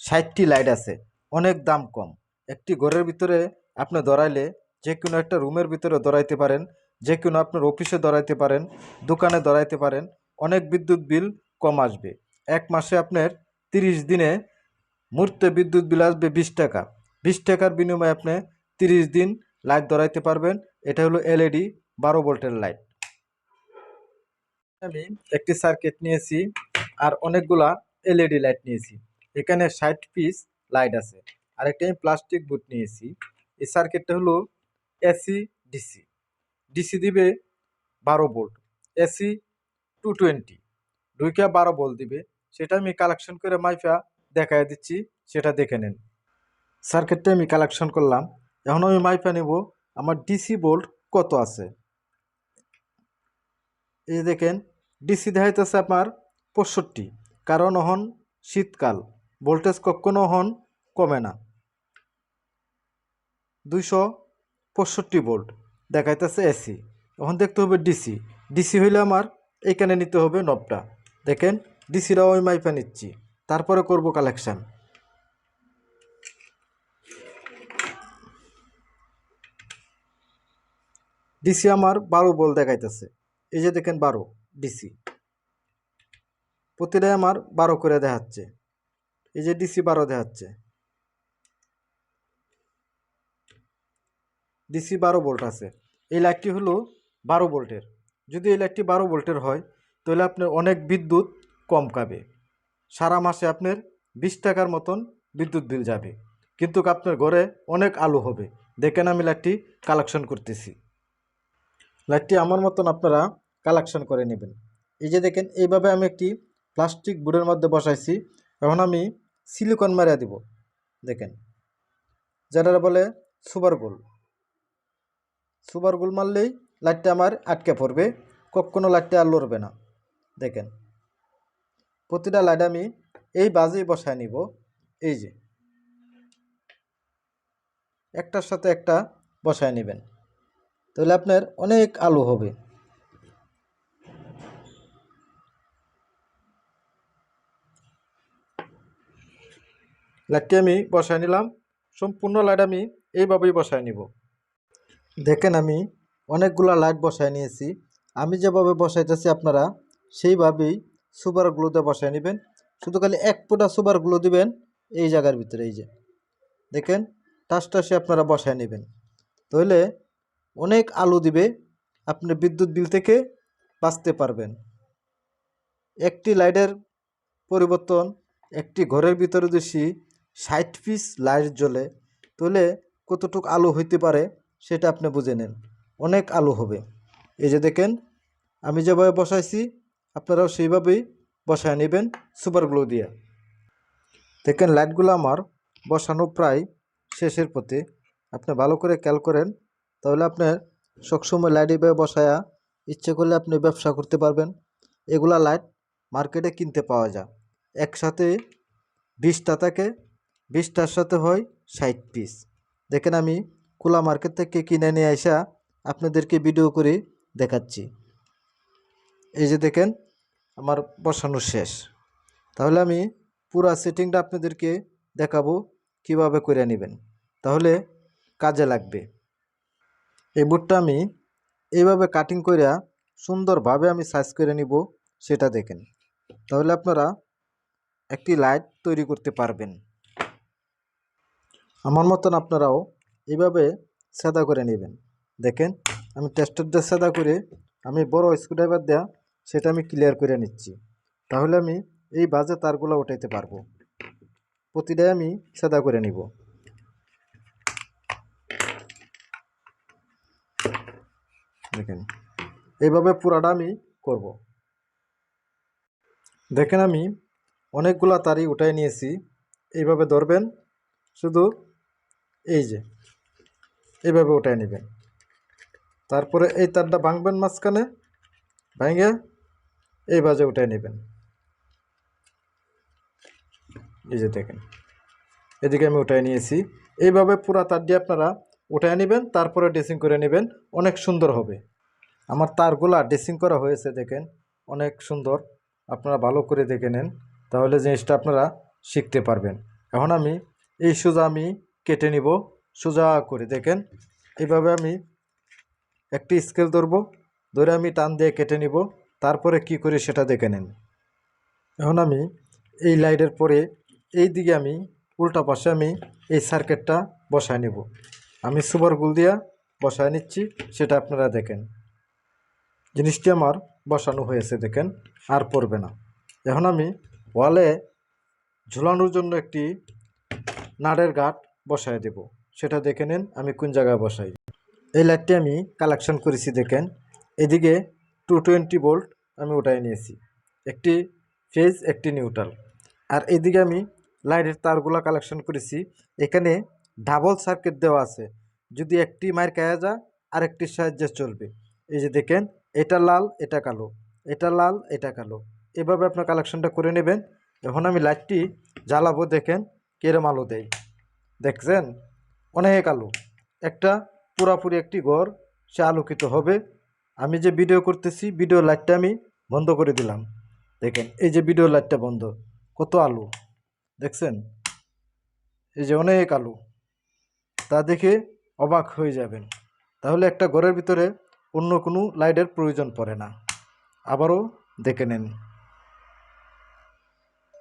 ষাটটি লাইট আছে, অনেক দাম কম। একটি ঘরের ভিতরে আপনি ধরাইলে যে কোনো একটা রুমের ভিতরে ধরাইতে পারেন, যে কোনো আপনার অফিসে ধরাইতে পারেন, দোকানে ধরাইতে পারেন, অনেক বিদ্যুৎ বিল কম আসবে। এক মাসে আপনার তিরিশ দিনে মুহূর্তে বিদ্যুৎ বিল আসবে বিশ টাকা। বিশ টাকার বিনিময়ে আপনি তিরিশ দিন লাইট ধরাইতে পারবেন। এটা হলো এলইডি বারো ভোল্টের লাইট। আমি একটি সার্কিট নিয়েছি আর অনেকগুলা এলইডি লাইট নিয়েছি। এখানে ষাট পিস লাইট আছে। আর একটা আমি প্লাস্টিক বুট নিয়েছি। এই সার্কিটটা হলো এসি ডিসি ডিসি দিবে বারো ভোল্ট এসি টু টোয়েন্টি দুইটা বারো ভোল্ট দিবে। সেটা আমি কালেকশন করে মাইফা দেখায় দিচ্ছি, সেটা দেখে নেন। সার্কিটটা আমি কালেকশন করলাম। এখন আমি মাইফা নেব, আমার ডিসি ভোল্ট কত আছে? এই দেখেন ডিসি দেখাইতেছে আমার পঁয়ষট্টি। কারণ হন শীতকাল। ভোল্টেজ কখনো হন, কমে না। দুইশো পঁয়ষট্টি ভোল্ট, দেখাইতেছে এসি এখন দেখতে হবে ডিসি ডিসি হইলে আমার এইখানে নিতে হবে নবটা দেখেন ডিসিরাও আমি মাইপা নিচ্ছি। তারপরে করব কালেকশান ডিসি আমার বারো বল দেখাইতেছে। এই যে দেখেন বারো ডিসি প্রতিটাই আমার বারো করে দেখাচ্ছে। এই যে ডিসি বারো দেখাচ্ছে। ডিসি বারো ভোল্ট আছে। এই লাইটটি হলো বারো ভোল্টের যদি এই লাইটটি বারো ভোল্টের হয়, তাহলে আপনার অনেক বিদ্যুৎ কম খাবে সারা মাসে আপনার বিশ টাকার মতন বিদ্যুৎ বিল যাবে। কিন্তু আপনার ঘরে অনেক আলো হবে। দেখেন আমি লাইটটি কালেকশন করতেছি। লাইটটি আমার মতন আপনারা কালেকশন করে নেবেন। এই যে দেখেন, এইভাবে আমি একটি প্লাস্টিক বোর্ডের মধ্যে বসাইছি। এখন আমি সিলিকন মারিয়া দিব, দেখেন। যেটা বলে সুপার গোল সুপার গোল মারলেই লাইটটা আমার আটকে পড়বে, কখনো লাইটটা আর লড়বে না, দেখেন। প্রতিটা লাইট আমি এই বাজেই বসায় নিব, এই যে। একটার সাথে একটা বসায় নেবেন, তাহলে আপনার অনেক আলো হবে। লাইটটি আমি বসায় নিলাম। সম্পূর্ণ লাইট আমি এইভাবেই বসায় নিব। দেখেন আমি অনেকগুলা লাইট বসায় নিয়েছি। আমি যেভাবে বসাইতেছি আপনারা সেইভাবেই সুপার গ্লুতে বসায় নেবেন। শুধু খালি এক ফোঁটা সুপার গ্লু দিবেন এই জায়গার ভিতরে, এই যে। দেখেন টাস টাসে আপনারা বসায় নেবেন। তাহলে অনেক আলো দিবে, আপনি বিদ্যুৎ বিল থেকে বাঁচতে পারবেন। একটি লাইটের পরিবর্তন, একটি ঘরের ভিতরে যদি ষাট পিস লাইট জ্বলে তাহলে কতটুকু আলো হইতে পারে সেটা আপনি বুঝে নেন। অনেক আলো হবে। এই যে দেখেন, আমি যেভাবে বসাইছি, আপনারাও সেইভাবেই বসায় নেবেন সুপার গ্লো দিয়ে। দেখেন, লাইটগুলো আমার বসানো প্রায় শেষের পথে। আপনি ভালো করে খেয়াল করেন, তাহলে আপনার সবসময় লাইট এইভাবে বসায়া ইচ্ছে করলে আপনি ব্যবসা করতে পারবেন। এগুলা লাইট মার্কেটে কিনতে পাওয়া যায়। একসাথে বিশটা থাকে বিশটার সাথে হয় ষাট পিস দেখেন আমি কোলা মার্কেট থেকে কিনে নিয়ে আসা আপনাদেরকে ভিডিও করে দেখাচ্ছি। এই যে দেখেন, আমার বসানো শেষ। তাহলে আমি পুরা সেটিংটা আপনাদেরকে দেখাবো কীভাবে করে নেবেন। তাহলে কাজে লাগবে। এই বুটটা আমি এইভাবে কাটিং করে সুন্দরভাবে আমি সাইজ করে নিব, সেটা দেখেন। তাহলে আপনারা একটি লাইট তৈরি করতে পারবেন। আমার মতন আপনারাও এইভাবে সাদা করে নেবেন। দেখেন, আমি টেস্টার দিয়ে সাদা করে আমি বড় স্ক্রুড্রাইভার দেওয়া সেটা আমি ক্লিয়ার করে নিচ্ছি। তাহলে আমি এই বাজে তারগুলো উঠাইতে পারব। প্রতিটাই আমি সাদা করে নিব। দেখেন, এইভাবে পুরাটা আমি করব। দেখেন আমি অনেকগুলা তারই উঠাই নিয়েছি। এইভাবে ধরবেন, শুধু এই যে, এইভাবে উঠাই নেবেন। তারপরে এই তারটা ভাঙবেন মাঝখানে, ভাঙে এই বাজে উঠাই নেবেন। এই যে দেখেন, এদিকে আমি উঠাই নিয়েছি। এইভাবে পুরা তার দিয়ে আপনারা উঠাই নেবেন, তারপরে ড্রেসিং করে নেবেন, অনেক সুন্দর হবে। আমার তারগুলা ড্রেসিং করা হয়েছে, দেখেন, অনেক সুন্দর। আপনারা ভালো করে দেখে নেন, তাহলে জিনিসটা আপনারা শিখতে পারবেন। এখন আমি এই সোজা আমি কেটে নিব, সোজা করে। দেখেন, এইভাবে আমি একটি স্কেল ধরবো, ধরে আমি টান দিয়ে কেটে নিব, তারপরে কি করি সেটা দেখে নেন। এখন আমি এই লাইটের পরে এই দিকে আমি উল্টা পাশে আমি এই সার্কিটটা বসায় নেব। আমি সুপার গুল দিয়া বসায় নিচ্ছি, সেটা আপনারা দেখেন। জিনিসটি আমার বসানো হয়েছে, দেখেন, আর পড়বে না। এখন আমি ওয়ালে ঝুলানোর জন্য একটি নাড়ের গাঁট বসায় দেব। সেটা দেখে নেন আমি কোন জায়গায় বসাই। এই লাইটটি আমি কালেকশন করেছি দেখেন। এদিকে টু টোয়েন্টি ভোল্ট আমি উঠাই নিয়েছি। একটি ফেজ, একটি নিউট্রাল। আর এদিকে আমি লাইটের তারগুলো কালেকশন করেছি। এখানে ডাবল সার্কিট দেওয়া আছে। যদি একটি মায়ের কায়া যা আরেকটির সাহায্যে চলবে। এই যে দেখেন, এটা লাল, এটা কালো। এটা লাল, এটা কালো। এভাবে আপনার কালেকশনটা করে নেবেন। এখন আমি লাইটটি জ্বালাবো দেখেন, কেরম আলো দেয়। দেখছেন? অনেক আলো। একটা পুরাপুরি একটি ঘর সে আলোকিত হবে। আমি যে ভিডিও করতেছি ভিডিও লাইটটা আমি বন্ধ করে দিলাম। দেখেন, এই যে ভিডিও লাইটটা বন্ধ, কত আলো। দেখছেন? এই যে অনেক আলো। তা দেখে অবাক হয়ে যাবেন। তাহলে একটা ঘরের ভিতরে অন্য কোনো লাইটের প্রয়োজন পড়ে না। আবারও দেখে নেন।